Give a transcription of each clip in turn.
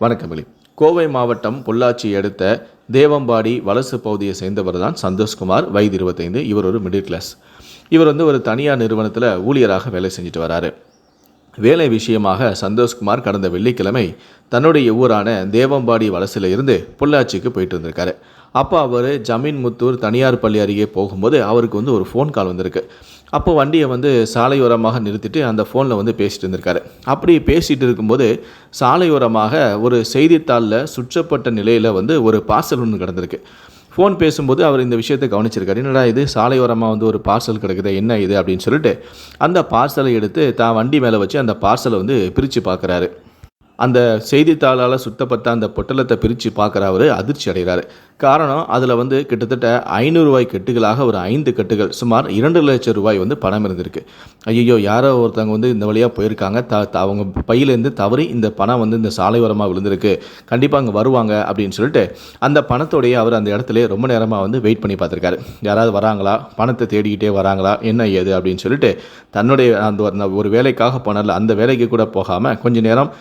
வணக்கம் வெளி. கோவை மாவட்டம் பொள்ளாச்சி அடுத்த தேவம்பாடி வலசு பகுதியை சேர்ந்தவர் தான் சந்தோஷ்குமார் வயது இருபத்தைந்து இவர் ஒரு மிடில் கிளாஸ் இவர் வந்து ஒரு தனியார் நிறுவனத்தில் ஊழியராக வேலை செஞ்சுட்டு வராரு. வேலை விஷயமாக சந்தோஷ்குமார் கடந்த வெள்ளிக்கிழமை தன்னுடைய ஊரான தேவம்பாடி வலசில் இருந்து பொள்ளாச்சிக்கு போயிட்டு இருந்திருக்காரு அப்போ அவர் ஜமீன் முத்தூர் தனியார் பள்ளி அருகே போகும்போது அவருக்கு வந்து ஒரு ஃபோன் கால் வந்திருக்கு. அப்போ வண்டியை வந்து சாலையோரமாக நிறுத்திட்டு அந்த ஃபோனில் வந்து பேசிகிட்டு இருந்திருக்காரு. அப்படி பேசிகிட்டு இருக்கும்போது சாலையோரமாக ஒரு செய்தித்தாளில் சுற்றப்பட்ட நிலையில் வந்து ஒரு பார்சல் ஒன்று கிடந்திருக்கு. ஃபோன் பேசும்போது அவர் இந்த விஷயத்தை கவனிச்சிருக்காரு. என்னடா இது? சாலையோரமாக வந்து ஒரு பார்சல் கிடக்குது என்ன இது? அப்படின்னு சொல்லிட்டு அந்த பார்சலை எடுத்து தான் வண்டி மேலே வச்சு அந்த பார்சலை வந்து பிரித்து பார்க்குறாரு அந்த செய்தித்தாளால் சுத்தப்பட்ட அந்த பொட்டலத்தை பிரித்து பார்க்குற அவர் அதிர்ச்சி அடைகிறாரு. காரணம் அதில் வந்து கிட்டத்தட்ட ஐநூறுரூவாய் கட்டுகளாக ஒரு ஐந்து கட்டுகள் சுமார் இரண்டு லட்சம் ரூபாய் வந்து பணம் இருந்திருக்கு. ஐயோ யாரோ ஒருத்தவங்க வந்து இந்த வழியாக போயிருக்காங்க. த த- அவங்க பையிலேருந்து தவறி இந்த பணம் வந்து இந்த சாலையோரமாக விழுந்திருக்கு. கண்டிப்பாக அங்கே வருவாங்க அப்படின்னு சொல்லிட்டு அந்த பணத்தோடைய அவர் அந்த இடத்துல ரொம்ப நேரமாக வந்து வெயிட் பண்ணி பார்த்துருக்காரு. யாராவது வராங்களா? பணத்தை தேடிக்கிட்டே வராங்களா? என்ன ஏது? அப்படின்னு சொல்லிட்டு தன்னுடைய அந்த ஒரு- வேலைக்காக போனால அந்த வேலைக்கு கூட போகாமல் கொஞ்ச நேரம்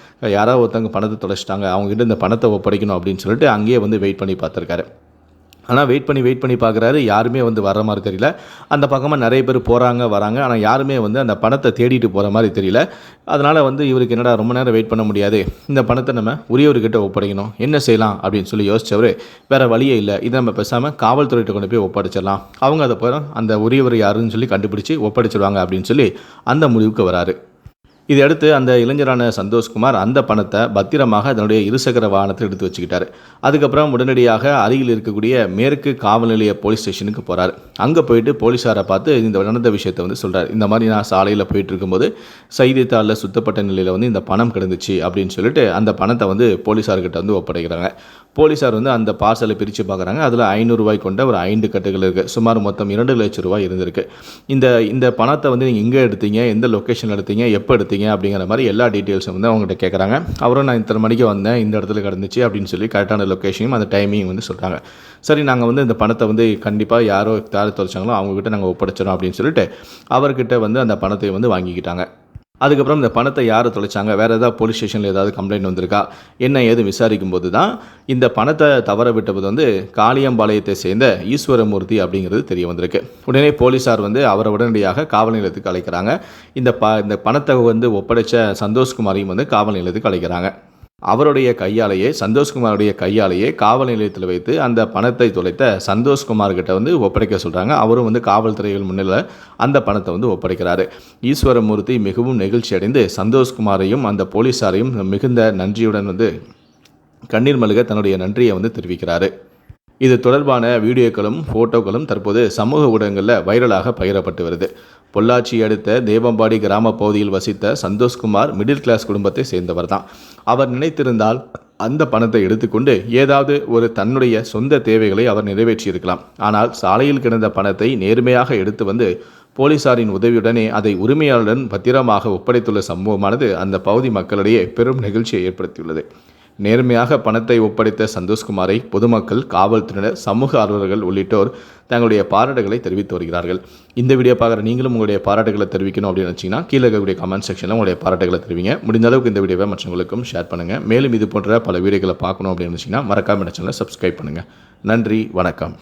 யாராவது ஒருத்தவங்க பணத்தை தொலைச்சிட்டாங்க அவங்ககிட்ட இந்த பணத்தை ஒப்படைக்கணும் அப்படின்னு சொல்லிட்டு அங்கேயே வந்து வெயிட் பண்ணி பார்த்துருக்காரு. ஆனால் வெயிட் பண்ணி வெயிட் பண்ணி பார்க்குறாரு யாருமே வந்து வர மாதிரி தெரியல. அந்த பக்கமாக நிறைய பேர் போகிறாங்க வராங்க. ஆனால் யாருமே வந்து அந்த பணத்தை தேடிட்டு போகிற மாதிரி தெரியல. அதனால் வந்து இவருக்கு என்னடா ரொம்ப நேரம் வெயிட் பண்ண முடியாது? இந்த பணத்தை நம்ம உரியவர்கிட்ட ஒப்படைக்கணும். என்ன செய்யலாம் அப்படின்னு சொல்லி யோசித்தவர் வேறு வழியே இல்லை. இதை நம்ம பேசாமல் காவல்துறையிட்ட கொண்டு போய் ஒப்படைச்சிடலாம். அவங்க அதை போகிறோம் அந்த உரியவர் யாருன்னு சொல்லி கண்டுபிடிச்சி ஒப்படைச்சிடுவாங்க அப்படின்னு சொல்லி அந்த முடிவுக்கு வராரு. இதை அடுத்து அந்த இளைஞரான சந்தோஷ்குமார் அந்த பணத்தை பத்திரமாக தன்னுடைய இருசக்கர வாகனத்தில் எடுத்து வச்சுக்கிட்டார். அதுக்கப்புறம் உடனடியாக அருகில் இருக்கக்கூடிய மேற்கு காவல் நிலைய போலீஸ் ஸ்டேஷனுக்கு போகிறார் அங்கே போயிட்டு போலீஸாரை பார்த்து இந்த நடந்த விஷயத்தை வந்து சொல்கிறார் இந்த மாதிரி நான் சாலையில் போயிட்டு இருக்கும்போது செய்தித்தாளில் சுத்தப்பட்ட நிலையில் வந்து இந்த பணம் கிடந்துச்சு அப்படின்னு சொல்லிட்டு அந்த பணத்தை வந்து போலீஸார்கிட்ட வந்து ஒப்படைக்கிறாங்க. போலீஸார் வந்து அந்த பார்சலை பிரித்து பார்க்குறாங்க. அதில் ஐநூறுரூவாய் கொண்ட ஒரு ஐந்து கட்டுகள் இருக்குது சுமார் மொத்தம் இரண்டு லட்சம் ரூபாய் இருந்திருக்கு. இந்த இந்த பணத்தை வந்து நீங்கள் எங்கே எடுத்தீங்க? எந்த லொக்கேஷன் எடுத்தீங்க? எப்போ எடுத்தீங்க? அப்படிங்கிற மாதிரி எல்லா டீட்டெயில்ஸும் வந்து அவங்ககிட்ட கேட்குறாங்க அவரும் நான் இத்தனை மணிக்கு வந்தேன் இந்த இடத்துல கிடந்துச்சு அப்படின்னு சொல்லி கரெக்டான லொக்கேஷனையும் அந்த டைமிங் வந்து சொல்கிறாங்க சரி நாங்கள் வந்து இந்த பணத்தை வந்து கண்டிப்பாக யாரோ யார் தொலைச்சாங்களோ அவங்கக்கிட்ட நாங்கள் ஒப்படைச்சிடும் அப்படின்னு சொல்லிட்டு அவர்கிட்ட வந்து அந்த பணத்தை வந்து வாங்கிக்கிட்டாங்க. அதுக்கப்புறம் இந்த பணத்தை யார் தொலைச்சாங்க? வேறு ஏதாவது போலீஸ் ஸ்டேஷனில் ஏதாவது கம்ப்ளைண்ட் வந்திருக்கா? என்ன ஏது விசாரிக்கும் போது தான் இந்த பணத்தை தவற விட்டது வந்து காளியம்பாளையத்தை சேர்ந்த ஈஸ்வரமூர்த்தி அப்படிங்கிறது தெரிய வந்திருக்கு. உடனே போலீஸார் வந்து அவரை உடனடியாக காவல் நிலையத்துக்கு அழைக்கிறாங்க. இந்த ப இந்த பணத்தை வந்து ஒப்படைச்ச சந்தோஷ்குமாரையும் வந்து காவல் நிலையத்துக்கு அழைக்கிறாங்க. அவருடைய கையாலேயே சந்தோஷ்குமாருடைய கையாலேயே காவல் நிலையத்தில் வைத்து அந்த பணத்தை தொலைத்த சந்தோஷ்குமார் கிட்ட வந்து ஒப்படைக்க சொல்கிறாங்க அவரும் வந்து காவல்துறைகள் முன்னில் அந்த பணத்தை வந்து ஒப்படைக்கிறாரு. ஈஸ்வரமூர்த்தி மிகவும் நெகிழ்ச்சி அடைந்து சந்தோஷ்குமாரையும் அந்த போலீஸாரையும் மிகுந்த நன்றியுடன் வந்து கண்ணீர் மல்க தன்னுடைய நன்றியை வந்து தெரிவிக்கிறாரு. இது தொடர்பான வீடியோக்களும் ஃபோட்டோக்களும் தற்போது சமூக ஊடகங்களில் வைரலாக பகிரப்பட்டு வருது. பொள்ளாச்சி அடுத்த தேவம்பாடி கிராம பகுதியில் வசித்த சந்தோஷ்குமார் மிடில் கிளாஸ் குடும்பத்தை சேர்ந்தவர் தான் அவர் நினைத்திருந்தால் அந்த பணத்தை எடுத்துக்கொண்டு ஏதாவது ஒரு தன்னுடைய சொந்த தேவைகளை அவர் நிறைவேற்றியிருக்கலாம். ஆனால் சாலையில் கிடந்த பணத்தை நேர்மையாக எடுத்து வந்து போலீசாரின் உதவியுடனே அதை உரிமையாளருடன் பத்திரமாக ஒப்படைத்துள்ள சம்பவமானது அந்த பகுதி மக்களிடையே பெரும் நெகிழ்ச்சியை ஏற்படுத்தியுள்ளது. நேர்மையாக பணத்தை ஒப்படைத்த சந்தோஷ்குமாரை பொதுமக்கள் காவல்துறையினர் சமூக ஆர்வலர்கள் உள்ளிட்டோர் தங்களுடைய பாராட்டுகளை தெரிவித்து வருகிறார்கள். இந்த வீடியோ பார்க்குற நீங்களும் உங்களுடைய பாராட்டுகளை தெரிவிக்கணும் அப்படின்னு நினச்சிங்கன்னா கீழே இருக்கக்கூடிய கமெண்ட் செக்ஷனில் உங்களுடைய பாராட்டுகளை தெரிவிங்க. முடிந்த அளவுக்கு இந்த வீடியோவை மற்றவங்களுக்கும் ஷேர் பண்ணுங்கள் மேலும் இது போன்ற பல வீடியோக்களை பார்க்கணும் அப்படின்னு நினச்சிங்கன்னா மறக்காம சேனலை சப்ஸ்கிரைப் பண்ணுங்கள் நன்றி வணக்கம்.